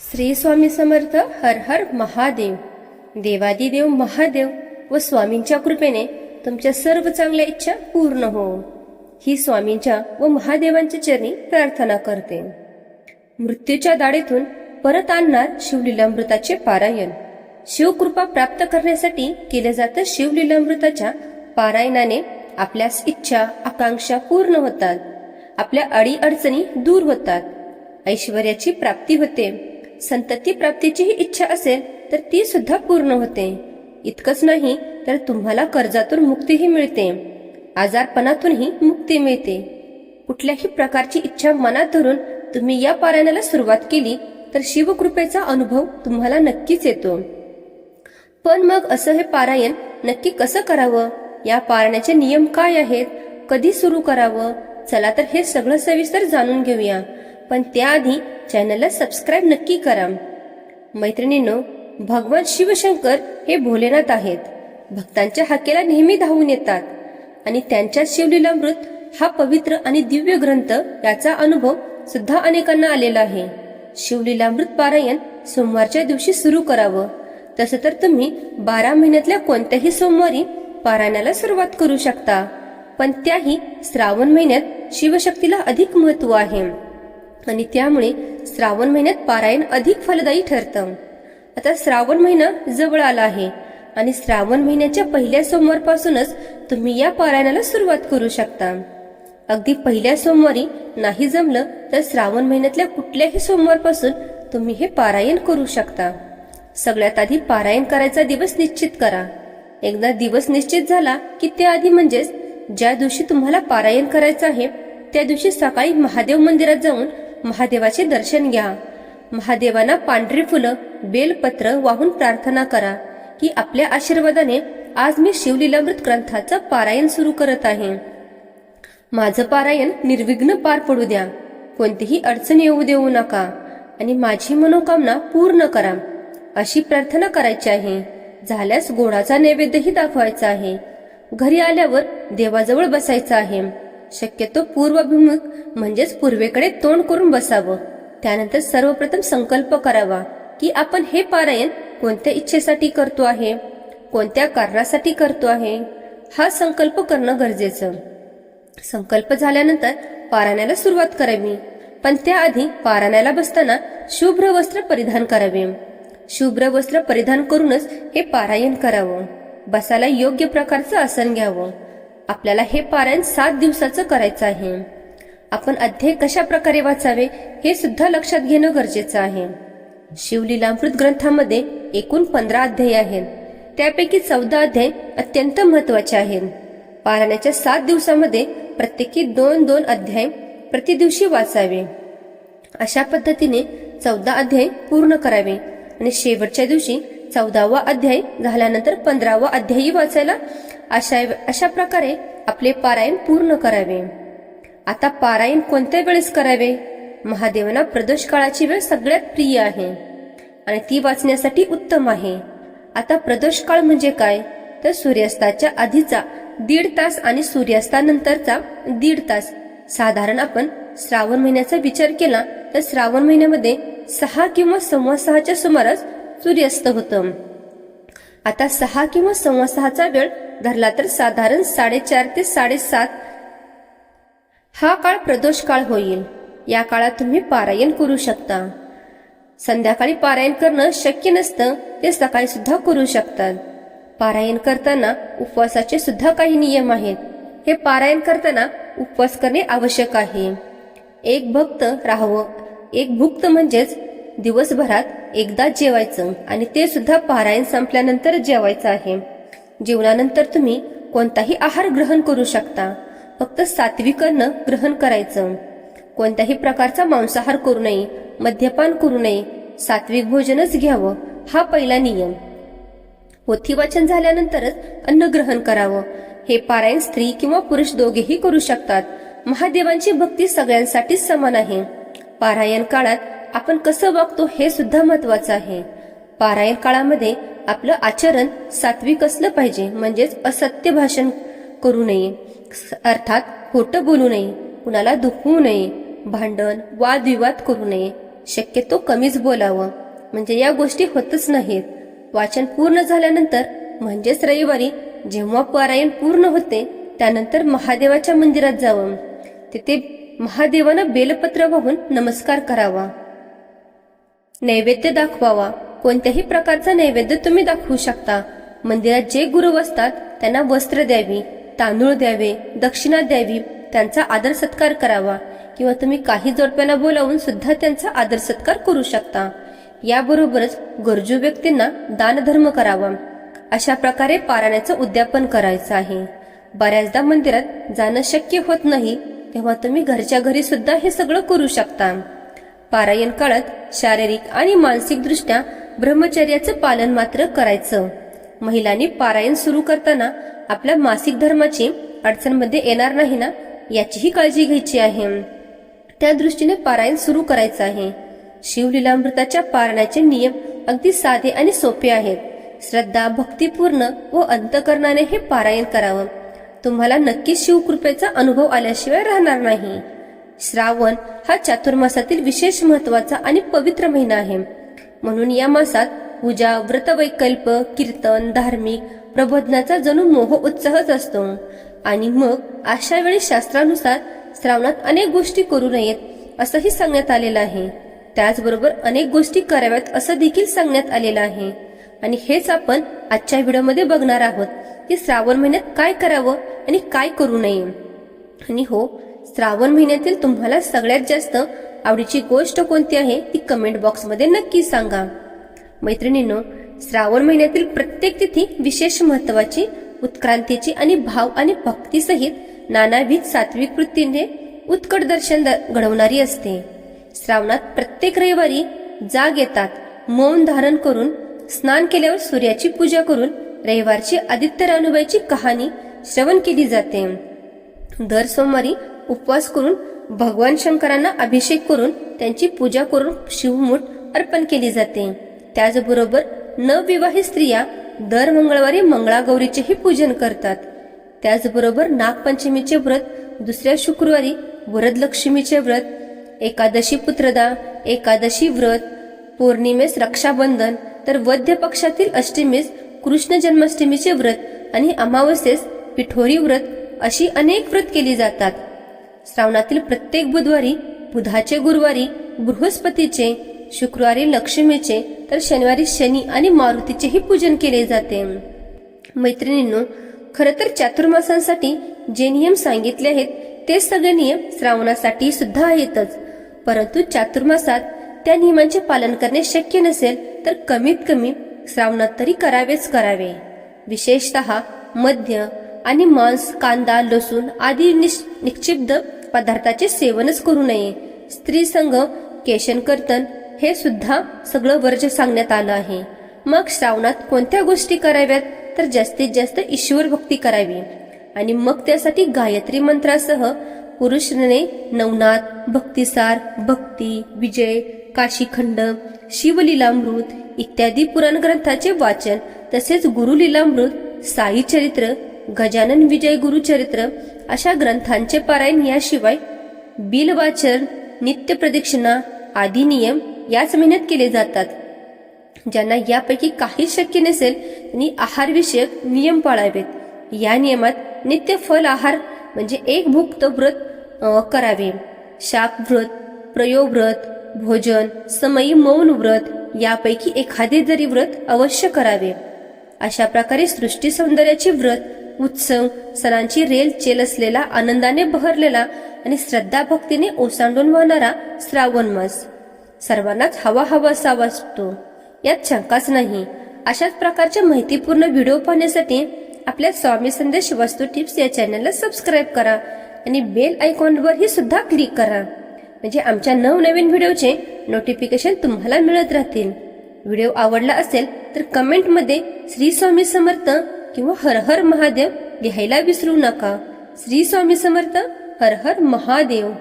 श्री स्वामी समर्थ हर हर महादेव. देवादिदेव महादेव व स्वामींच्या कृपेने तुमच्या सर्व चांगल्या इच्छा पूर्ण हो. ही स्वामींच्या व महादेवांच्या चरणी प्रार्थना करते. मृत्यूच्या दाढेतून परत आणणार शिवलीलामृताचे पारायण. शिवकृपा प्राप्त करण्यासाठी केलं जातं शिवलीलामृताच्या पारायणाने आपल्या इच्छा आकांक्षा पूर्ण होतात. आपल्या अडी अडचणी दूर होतात. ऐश्वर्याची प्राप्ती होते. संतती प्राप्तीचीही इच्छा असेल तर ती सुद्धा पूर्ण होते. इतकंच नाही तर तुम्हाला कर्जातून मुक्तीही मिळते. आजारपणातूनही मुक्ती मिळते. कुठल्याही प्रकारची इच्छा मनात धरून तुम्ही या पारायणाला सुरुवात केली तर शिवकृपेचा अनुभव तुम्हाला नक्कीच येतो. पण मग असं हे पारायण नक्की कसं करावं? या पारायणाचे नियम काय आहेत? कधी सुरू करावं? चला तर हे सगळं सविस्तर जाणून घेऊया. पण त्याआधी चॅनलला सबस्क्राईब नक्की करा. मैत्रिणींनो भगवान शिवशंकर हे भोलेनाथ आहेत. भक्तांच्या हाकेला नेहमी धावून येतात. आणि त्यांच्या शिवलीलामृत हा पवित्र आणि दिव्य ग्रंथ याचा अनुभव सुद्धा अनेकांना आलेला आहे. शिवलीलामृत पारायण सोमवारच्या दिवशी सुरू करावं. तसं तर तुम्ही बारा महिन्यातल्या कोणत्याही सोमवारी पारायणाला सुरुवात करू शकता. पण त्याही श्रावण महिन्यात शिवशक्तीला अधिक महत्त्व आहे. आणि त्यामुळे श्रावण महिन्यात पारायण अधिक फलदायी ठरतं. आता श्रावण महिना जवळ आला आहे आणि श्रावण महिन्याच्या पहिल्या सोमवारपासूनच तुम्ही या पारायणाला सुरुवात करू शकता. अगदी पहिल्या सोमवारी नाही जमलं तर श्रावण महिन्यातल्या कुठल्याही सोमवारपासून तुम्ही हे पारायण करू शकता. सगळ्यात आधी पारायण करायचा दिवस निश्चित करा. एकदा दिवस निश्चित झाला की त्याआधी म्हणजेच ज्या दिवशी तुम्हाला पारायण करायचं आहे त्या दिवशी सकाळी महादेव मंदिरात जाऊन महादेवाचे दर्शन घ्या. महादेवांना पांढरी फुलं बेलपत्र वाहून प्रार्थना करा की आपल्या आशीर्वादाने आज मी शिवलीलामृत ग्रंथाचं पारायण सुरू करत आहे. माझं पारायण निर्विघ्न पार पडू द्या. कोणतीही अडचण येऊ देऊ नका आणि माझी मनोकामना पूर्ण करा. अशी प्रार्थना करायची आहे. झाल्यास गोडाचा नैवेद्यही दाखवायचा आहे. घरी आल्यावर देवाजवळ बसायचं आहे. शक्यतो पूर्वाभिमुख म्हणजेच पूर्वेकडे तोंड करून बसावं. त्यानंतर सर्वप्रथम संकल्प करावा की आपण हे पारायण कोणत्या इच्छेसाठी करतो आहे कोणत्या कारणासाठी करतो आहे हा संकल्प करणं गरजेचं. संकल्प झाल्यानंतर पारायणाला सुरुवात करावी. पण त्याआधी पारायणाला बसताना शुभ्र वस्त्र परिधान करावे. शुभ्र वस्त्र परिधान करूनच हे पारायण करावं. बसायला योग्य प्रकारचं आसन घ्यावं. आपल्याला हे पारायण सात दिवसाचं करायचं आहे. आपण अध्याय कशा प्रकारे वाचावे हे सुद्धा लक्षात घेणं गरजेचं आहे. शिवलीलामृत ग्रंथामध्ये एकूण पंधरा अध्याय आहेत. त्यापैकी चौदा अध्याय अत्यंत महत्त्वाचे आहेत. पारायणाच्या सात दिवसामध्ये प्रत्येकी दोन दोन अध्याय प्रतिदिवशी वाचावे. अशा पद्धतीने चौदा अध्याय पूर्ण करावे आणि शेवटच्या दिवशी चौदावा अध्याय झाल्यानंतर पंधरावा अध्यायी वाचायला अशा अशा प्रकारे आपले पारायण पूर्ण करावे. आता पारायण कोणत्या वेळेस करावे? महादेवांना प्रदोष काळाची वेळ सगळ्यात प्रिय आहे. आणि ती वाचण्यासाठी उत्तम आहे. आता प्रदोष काळ म्हणजे काय? तर सूर्यास्ताच्या आधीचा दीड तास आणि सूर्यास्तानंतरचा दीड तास. साधारण आपण श्रावण महिन्याचा विचार केला तर श्रावण महिन्यामध्ये सहा किंवा सव्वा सहाच्या सुमारास सूर्यास्त होतं. आता सहा किंवा सव्वा सहाचा वेळ धरला तर साधारण साडेचार ते साडेसात हा काळ प्रदोष काळ होईल. या काळात तुम्ही पारायण करू शकता. संध्याकाळी पारायण करणं शक्य नसतं ते सकाळी सुद्धा करू शकतात. पारायण करताना उपवासाचे सुद्धा काही नियम आहेत. हे पारायण करताना उपवास करणे आवश्यक आहे. एक भक्त राहावं. एक भुक्त म्हणजेच दिवसभरात एकदा जेवायचं आणि ते सुद्धा पारायण संपल्यानंतर जेवायचं आहे. जेवणानंतर तुम्ही कोणताही आहार ग्रहण करू शकता. फक्त सात्विक अन्न ग्रहण करायचं. कोणत्याही प्रकारचा मांसाहार करू नये मद्यपान करू नये सात्विक भोजनच घ्यावं हा पहिला नियम. पोथी वाचन झाल्यानंतरच अन्न ग्रहण करावं. हे पारायण स्त्री किंवा पुरुष दोघेही करू शकतात. महादेवांची भक्ती सगळ्यांसाठी समान आहे. पारायण काळात आपण कसं वागतो हे सुद्धा महत्वाचं आहे. पारायण काळामध्ये आपलं आचरण सात्विक असलं पाहिजे म्हणजेच असत्य भाषण करू नये. अर्थात खोटं बोलू नये कुणाला दुखवू नये भांडण वादविवाद करू नये. शक्यतो कमीच बोलावं. म्हणजे या गोष्टी होतच नाहीत. वाचन पूर्ण झाल्यानंतर म्हणजेच रविवारी जेव्हा पारायण पूर्ण होते त्यानंतर महादेवाच्या मंदिरात जावं. तिथे महादेवानं बेलपत्र वाहून नमस्कार करावा. नैवेद्य दाखवावा. कोणत्याही प्रकारचा नैवेद्य तुम्ही दाखवू शकता. मंदिरात जे गुरु असतात त्यांना वस्त्र द्यावी तांदूळ द्यावे दक्षिणा द्यावी त्यांचा आदर सत्कार करावा. किंवा तुम्ही काही जोडप्यांना बोलावून सुद्धा त्यांचा आदर सत्कार करू शकता. याबरोबरच गरजू व्यक्तींना दानधर्म करावा. अशा प्रकारे पारायणाचं उद्यापन करायचं आहे. बऱ्याचदा मंदिरात जाणं शक्य होत नाही तेव्हा तुम्ही घरच्या घरी सुद्धा हे सगळं करू शकता. पारायण काळात शारीरिक आणि मानसिक दृष्ट्या ब्रह्मचर्याचं पालन मात्र करायचं. महिलांनी पारायण सुरू करताना आपल्या मासिक धर्माची अडचणमध्ये येणार नाही ना याचीही काळजी घ्यायची आहे. त्या दृष्टीने पारायण सुरू करायचं आहे. शिवलीलामृताच्या पारायणाचे नियम अगदी साधे आणि सोपे आहेत. श्रद्धा भक्तिपूर्ण व अंतकरणाने हे पारायण करावं. तुम्हाला नक्कीच शिवकृपेचा अनुभव आल्याशिवाय राहणार नाही. श्रावण हा चातुर्मासातील विशेष महत्त्वाचा आणि पवित्र महिना आहे. म्हणून या मासात पूजा व्रतवैकल्प कीर्तन धार्मिक प्रबोधनाचा जणू मोह उत्साहच असतो. आणि मग अशा वेळी शास्त्रानुसार श्रावणात अनेक गोष्टी करू नयेत असंही सांगण्यात आलेलं आहे. त्याचबरोबर अनेक गोष्टी कराव्यात असं देखील सांगण्यात आलेलं आहे. आणि हेच आपण आजच्या व्हिडिओमध्ये बघणार आहोत की श्रावण महिन्यात काय करावं आणि काय करू नये. आणि हो श्रावण महिन्यातील तुम्हाला सगळ्यात जास्त आवडीची गोष्ट कोणती आहे ती कमेंट बॉक्समध्ये नक्की सांगा. मैत्रिणींनो श्रावण महिन्यातील प्रत्येक तिथी विशेष महत्वाची उत्क्रांतीची आणि भाव आणि भक्तीसहित नानाविध सात्विक वृत्तीने उत्कट दर्शन द- घडवणारी असते. श्रावणात प्रत्येक रविवारी जाग येतात मौन धारण करून स्नान केल्यावर सूर्याची पूजा करून रविवारची आदित्य रानुबाईची कहाणी श्रवण केली जाते. दर सोमवारी उपवास करून भगवान शंकरांना अभिषेक करून त्यांची पूजा करून शिवमूठ अर्पण केली जाते. त्याचबरोबर नवविवाहित स्त्रिया दर मंगळवारी मंगळागौरीचेही पूजन करतात. त्याचबरोबर नागपंचमीचे व्रत दुसऱ्या शुक्रवारी वरदलक्ष्मीचे व्रत एकादशी पुत्रदा एकादशी व्रत पौर्णिमेस रक्षाबंधन तर वद्य पक्षातील अष्टमीस कृष्ण जन्माष्टमीचे व्रत आणि अमावस्येस पिठोरी व्रत अशी अनेक व्रत केली जातात. श्रावणातील प्रत्येक बुधवारी बुधाचे गुरुवारी बृहस्पतीचे शुक्रवारी लक्ष्मीचे तर शनिवारी शनी आणि मारुतीचेही पूजन केले जाते. मैत्रिणींनो खरं तर चातुर्मासांसाठी जे नियम सांगितले आहेत ते सगळे नियम श्रावणासाठी सुद्धा आहेतच. परंतु चातुर्मासात त्या नियमांचे पालन करणे शक्य नसेल तर कमीत कमी श्रावणात तरी करावेच करावे. विशेषतः मध्य आणि मांस कांदा लसूण आदी निश- निक्षिप्त पदार्थाचे सेवनच करू नये. स्त्री संघ केशन कर्तन हे सुद्धा सगळं वर्ज सांगण्यात आलं आहे. मग श्रावणात कोणत्या गोष्टी कराव्यात? तर जास्तीत जास्त ईश्वर भक्ती करावी. आणि मग त्यासाठी गायत्री मंत्रासह पुरुषने नवनाथ भक्तिसार भक्ती विजय काशीखंड शिवलीलामृत इत्यादी पुराण ग्रंथाचे वाचन तसेच गुरुलीलामृत साई चरित्र गजानन विजय गुरुचरित्र अशा ग्रंथांचे पारायण याशिवाय बिल वाचन नित्य प्रदक्षिणा आदी नियम याच महिन्यात केले जातात. ज्यांना यापैकी काही शक्य नसेल त्यांनी आहारविषयक नियम पाळावेत. या नियमात नित्य फल आहार म्हणजे एक भुक्त व्रत करावे. शाप व्रत प्रयोग व्रत भोजन समयी मौन व्रत यापैकी एखादे जरी व्रत अवश्य करावे. अशा प्रकारे सृष्टी सौंदर्याचे व्रत उत्सव सणांची रेल चेल असलेला आनंदाने बहरलेला आणि श्रद्धा भक्तीने ओसांडून वाहणारा श्रावण मास. सर्वांनाच हवा हवा असा वाटतो यात शंकाच नाही. अशाच प्रकारच्या माहितीपूर्ण व्हिडिओ पाहण्यासाठी आपल्या स्वामी संदेश वस्तू टिप्स या चॅनलला सबस्क्राईब करा आणि बेल आयकॉनवर ही सुद्धा क्लिक करा. म्हणजे आमच्या नवनवीन व्हिडिओचे नोटिफिकेशन तुम्हाला मिळत राहतील. व्हिडिओ आवडला असेल तर कमेंटमध्ये श्री स्वामी समर्थ किंवा हर हर महादेव लिहायला विसरू नका. श्री स्वामी समर्थ हर हर महादेव.